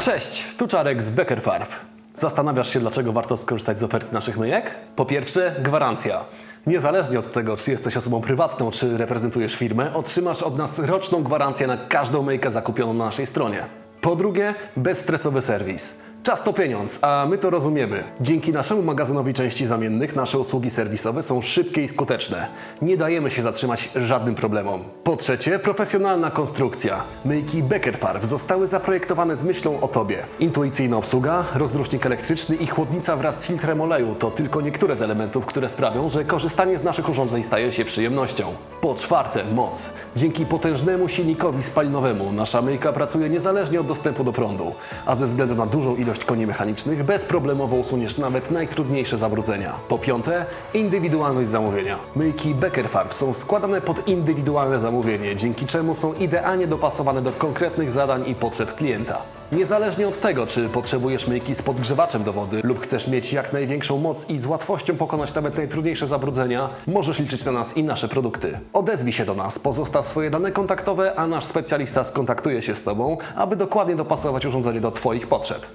Cześć, tu Czarek z Becker Farb. Zastanawiasz się, dlaczego warto skorzystać z oferty naszych myjek? Po pierwsze, gwarancja. Niezależnie od tego, czy jesteś osobą prywatną, czy reprezentujesz firmę, otrzymasz od nas roczną gwarancję na każdą myjkę zakupioną na naszej stronie. Po drugie, bezstresowy serwis. Czas to pieniądz, a my to rozumiemy. Dzięki naszemu magazynowi części zamiennych nasze usługi serwisowe są szybkie i skuteczne. Nie dajemy się zatrzymać żadnym problemom. Po trzecie, profesjonalna konstrukcja. Myjki Becker Farb zostały zaprojektowane z myślą o Tobie. Intuicyjna obsługa, rozrusznik elektryczny i chłodnica wraz z filtrem oleju to tylko niektóre z elementów, które sprawią, że korzystanie z naszych urządzeń staje się przyjemnością. Po czwarte, moc. Dzięki potężnemu silnikowi spalinowemu nasza myjka pracuje niezależnie od dostępu do prądu, a ze względu na dużą ilość koni mechanicznych bezproblemowo usuniesz nawet najtrudniejsze zabrudzenia. Po piąte, indywidualność zamówienia. Myjki Becker Farb są składane pod indywidualne zamówienie, dzięki czemu są idealnie dopasowane do konkretnych zadań i potrzeb klienta. Niezależnie od tego, czy potrzebujesz myjki z podgrzewaczem do wody lub chcesz mieć jak największą moc i z łatwością pokonać nawet najtrudniejsze zabrudzenia, możesz liczyć na nas i nasze produkty. Odezwij się do nas, pozostaw swoje dane kontaktowe, a nasz specjalista skontaktuje się z Tobą, aby dokładnie dopasować urządzenie do Twoich potrzeb.